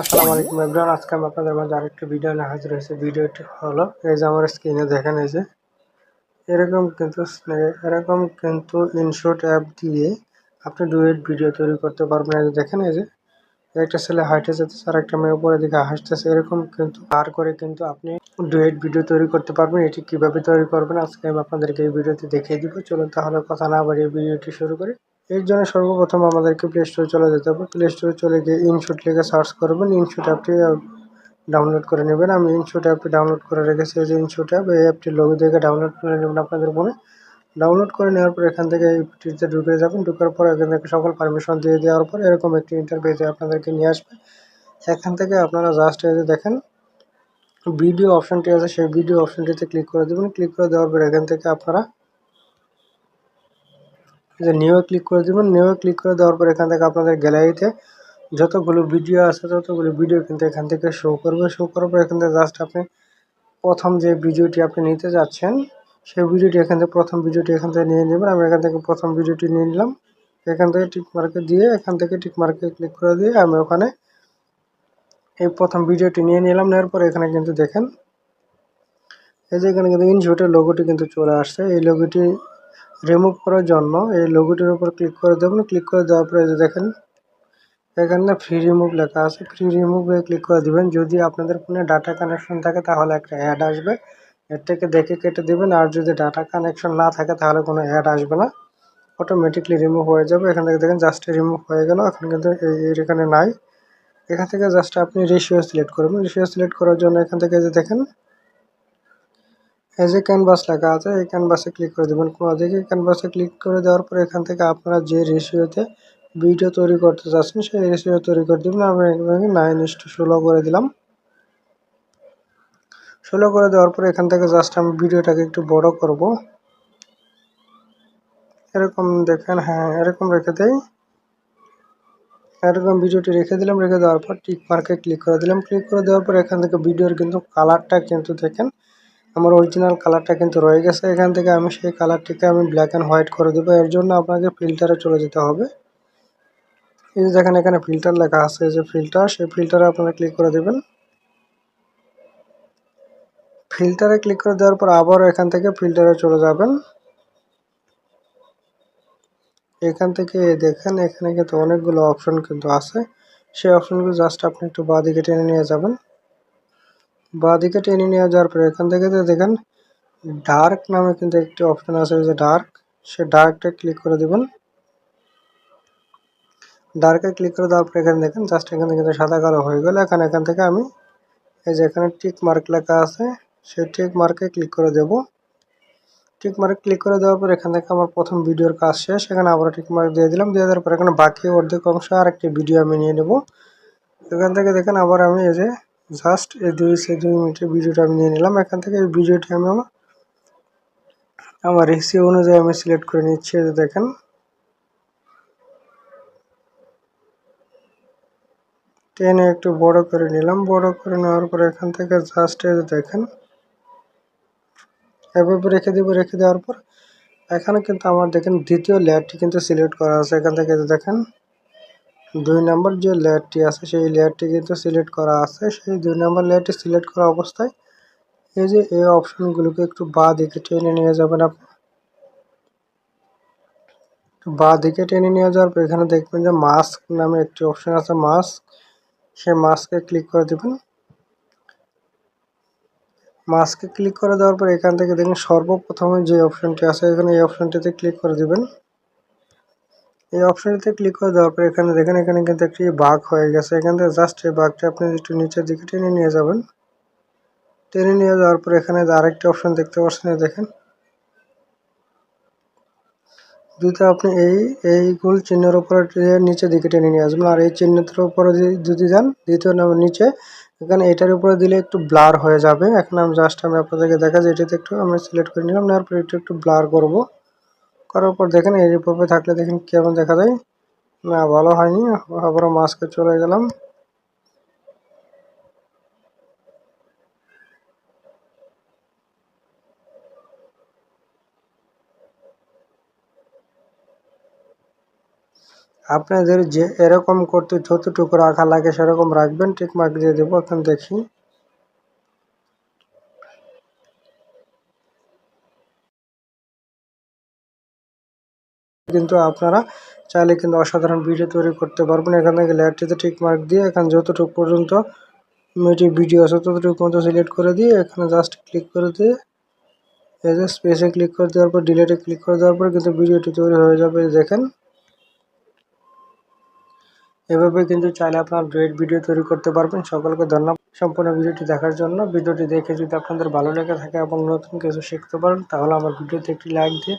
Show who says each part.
Speaker 1: আসসালামু আলাইকুম এভরিওয়ান, আজকে আমি আপনাদের মাঝে আরেকটি ভিডিও নিয়ে হাজির হয়েছে। ভিডিওটি হলো, এই যে আমার স্ক্রিনে দেখেন এই যে, এরকম কিন্তু এরকম কিন্তু ইনশট অ্যাপ দিয়ে আপনি ডুয়েট ভিডিও তৈরি করতে পারবেন। এই যে দেখেন এই যে, একটা ছেলে হাইটে যেতেছে, আর একটা মেয়ে উপরে দিকে হাসতেছে। এরকম কিন্তু পার করে কিন্তু আপনি ডুয়েট ভিডিও তৈরি করতে পারবেন। এটি কীভাবে তৈরি করবেন, আজকে আমি আপনাদেরকে এই ভিডিওতে দেখিয়ে দিব। চলুন তাহলে কথা না বাড়িয়ে ভিডিওটি শুরু করি। এর জন্য সর্বপ্রথম আমাদেরকে প্লে স্টোরে চলে যেতে হবে। প্লে স্টোরে চলে গিয়ে ইনশুট লিখে সার্চ করবেন। ইনশুট অ্যাপটি ডাউনলোড করে নেবেন। আমি ইনশুট অ্যাপটি ডাউনলোড করে রেখেছি। এই যে ইনশুট অ্যাপ এই অ্যাপটি লবি থেকে ডাউনলোড করে নেবেন আপনাদের ফোনে ডাউনলোড করে নেওয়ার পর এখান থেকে এইটিতে ঢুকে যাবেন। ঢুকার পর এখান থেকে সকল পারমিশন দিয়ে দেওয়ার পর এরকম একটি ইন্টারফেসে আপনাদেরকে নিয়ে আসবে। এখান থেকে আপনারা জাস্ট যে দেখেন ভিডিও অপশনটি আছে। সেই ভিডিও অপশনটিতে ক্লিক করে দেবেন। ক্লিক করে দেওয়ার পর এখান থেকে আপনারা যে নিউ ক্লিক করে দেবেন নিউ ক্লিক করে দেওয়ার পর এখান থেকে আপনাদের গ্যালারিতে যতগুলো ভিডিও আছে, ততগুলো ভিডিও কিন্তু এখান থেকে শো করবে। শো করার পর এখান থেকে জাস্ট আপনি প্রথম যে ভিডিওটি আপনি নিতে যাচ্ছেন, সেই ভিডিওটি এখান থেকে, প্রথম ভিডিওটি এখান থেকে নিয়ে নেবেন। আমি এখান থেকে প্রথম ভিডিওটি নিয়ে নিলাম। এখান থেকে টিক মার্কে দিয়ে, এখান থেকে টিক মার্কে ক্লিক করে দিয়ে আমি ওখানে এই প্রথম ভিডিওটি নিয়ে নিলাম। নেওয়ার পর এখানে কিন্তু দেখেন, এই যে এখানে কিন্তু ইনশটের লোগোটি কিন্তু চলে আসছে। এই লোগোটি রিমুভ করার জন্য এই লোগোটির উপর ক্লিক করে দেবেন ক্লিক করে দেওয়ার পরে দেখেন, এখানে ফ্রি রিমুভ লেখা আছে। ফ্রি রিমুভে ক্লিক করে দেবেন। যদি আপনাদের ফোনে ডাটা কানেকশন থাকে, তাহলে একটা অ্যাড আসবে। এর থেকে দেখে কেটে দেবেন। আর যদি ডাটা কানেকশন না থাকে, তাহলে কোনো অ্যাড আসবে না। অটোমেটিকলি রিমুভ হয়ে যাবে। এখান থেকে দেখেন জাস্ট রিমুভ হয়ে গেল। এখন কিন্তু এখানে নাই। এখান থেকে জাস্ট আপনি রেশিও সিলেক্ট করবেন রেশিও সিলেক্ট করার জন্য এখান থেকে যে দেখেন এই যে ক্যানভাস লেখা আছে, এই ক্যানভাসে ক্লিক করে দেবেন। কোনো দিকে ক্যানভাসে ক্লিক করে দেওয়ার পর এখান থেকে আপনারা যে রেশিওতে ভিডিও তৈরি করতে চাচ্ছেন, সেই রেশিও তৈরি করে দেবেন। আমি এখানে নাইন টু ষোলো করে দিলাম। ষোলো করে দেওয়ার পর এখান থেকে জাস্ট আমি ভিডিওটাকে একটু বড় করব। এরকম দেখেন হ্যাঁ এরকম রেখে দেই। এরকম ভিডিওটি রেখে দিলাম। রেখে দেওয়ার পর টিক মার্কে ক্লিক করে দিলাম। ক্লিক করে দেওয়ার পর এখান থেকে ভিডিওর কিন্তু কালারটা কিন্তু দেখেন আমার অরিজিনাল কালারটা কিন্তু রয়ে গেছে। এখান থেকে আমি সেই কালারটিকে আমি ব্ল্যাক অ্যান্ড হোয়াইট করে দেবো। এর জন্য আপনাকে ফিল্টারে চলে যেতে হবে। এই যে দেখেন, এখানে ফিল্টার লেখা আছে। যে ফিল্টার সেই ফিল্টারে আপনারা ক্লিক করে দেবেন। ফিল্টারে ক্লিক করে দেওয়ার পর আবার এখান থেকে ফিল্টারে চলে যাবেন। এখান থেকে দেখেন, এখানে কিন্তু অনেকগুলো অপশন কিন্তু আছে। সেই অপশনগুলো জাস্ট আপনি একটু বাঁ দিকে টেনে নিয়ে যাবেন। বাঁ দিকে টেনে নিয়ে যাওয়ার পরে এখান থেকে দেখেন ডার্ক নামে কিন্তু একটি অপশন আছে যে ডার্ক সে ডার্কটা ক্লিক করে দেবেন। ডার্কে ক্লিক করে দেওয়ার পরে এখানে দেখেন জাস্ট এখানে কিন্তু সাদা কালো হয়ে গেল। এখন এখান থেকে আমি এই যে এখানে টিক মার্ক লেখা আছে সেই টিক মার্কে ক্লিক করে দেব। টিক মার্ক ক্লিক করে দেওয়ার পর এখান থেকে আমার প্রথম ভিডিওর কাজ শেষ। এখানে আবার টিক মার্ক দিয়ে দিলাম। দিয়ে দেওয়ার পর এখানে বাকি অর্ধেক অংশ আর একটি ভিডিও আমি নিয়ে নেব। এখান থেকে দেখেন আবার আমি এই যে জাস্ট এই দুই সে দুই মিনিটের ভিডিওটা আমি নিয়ে নিলাম। এখান থেকে এই ভিডিওটি আমি আমার আমার রেসিও অনুযায়ী আমি সিলেক্ট করে নিচ্ছি দেখেন। টেনে একটু বড় করে নিলাম। বড় করে নেওয়ার পর এখান থেকে জাস্ট দেখেন, এভাবে রেখে দেবো, রেখে দেওয়ার পর এখানে কিন্তু আমার দেখেন দ্বিতীয় লেয়ারটি কিন্তু সিলেক্ট করা আছে। এখান থেকে দেখেন দুই নম্বর যে লেয়ারটি আছে, সেই লেয়ারটি কিন্তু সিলেক্ট করা আছে। সেই দুই নম্বর লেয়ারটি সিলেক্ট করা অবস্থায় এই যে এই অপশনগুলোকে একটু বা দিকে টেনে নিয়ে যাবেন আপনি। বা দিকে টেনে নিয়ে যাওয়ার পর এখানে দেখবেন যে মাস্ক নামে একটি অপশন আছে, মাস্ক। সেই মাস্কে ক্লিক করে দেবেন। মাস্কে ক্লিক করে দেওয়ার পর এখান থেকে দেখুন সর্বপ্রথমে যে অপশনটি আছে, এখানে এই অপশনটিতে ক্লিক করে দিবেন। এই অপশনটিতে ক্লিক করে দেওয়ার পর এখানে দেখেন, এখানে কিন্তু একটি বাঘ হয়ে গেছে। এখান থেকে জাস্ট এই বাঘটা আপনি একটু নিচের দিকে টেনে নিয়ে যাবেন। টেনে নিয়ে যাওয়ার পর এখানে আরেকটি অপশন দেখতে পাচ্ছেন দেখেন। যদি আপনি এই এই গোল চিহ্নের উপরে নিচে দিকে টেনে নিয়ে আসবেন। আর এই চিহ্নের উপরে যদি যান, দ্বিতীয় নাম্বার নিচে, এখানে এটার উপরে দিলে একটু ব্লার হয়ে যাবে। এখন আমি জাস্ট আমি আপনাদেরকে দেখা যায় এটাতে একটু আমি সিলেক্ট করে নিলাম, নেওয়ার পর একটু একটু ব্লার করব। করার পর দেখেন এর উপরে থাকলে দেখেন কেমন দেখা যায়। না, ভালো হয়নি আবার মাস্কে চলে গেলাম। আপনাদের যে এরকম করতে যতটুকু রাখা লাগে সেরকম রাখবেন টিক মার্ক দিয়ে দেবো এখন দেখি। কিন্তু আপনারা চাইলে কিন্তু অসাধারণ ভিডিও তৈরি করতে পারবেন। এখান থেকে লেয়ারটিতে ঠিক মার্ক দিয়ে এখানে যতটুকু পর্যন্ত মেটি ভিডিও আছে ততটুকু পর্যন্ত সিলেক্ট করে দিয়ে এখানে জাস্ট ক্লিক করে দিয়ে এই যে স্পেসে ক্লিক করে দেওয়ার পর ডিলেটে ক্লিক করে দেওয়ার পর কিন্তু ভিডিওটি তৈরি হয়ে যাবে দেখেন। এভাবে কিন্তু চাইলে আপনার ডুয়েট ভিডিও তৈরি করতে পারবেন। সকলকে ধন্যবাদ সম্পূর্ণ ভিডিওটি দেখার জন্য। ভিডিওটি দেখে যদি আপনাদের ভালো লেগে থাকে এবং নতুন কিছু শিখতে পারেন, তাহলে আমার ভিডিওতে একটি লাইক দিয়ে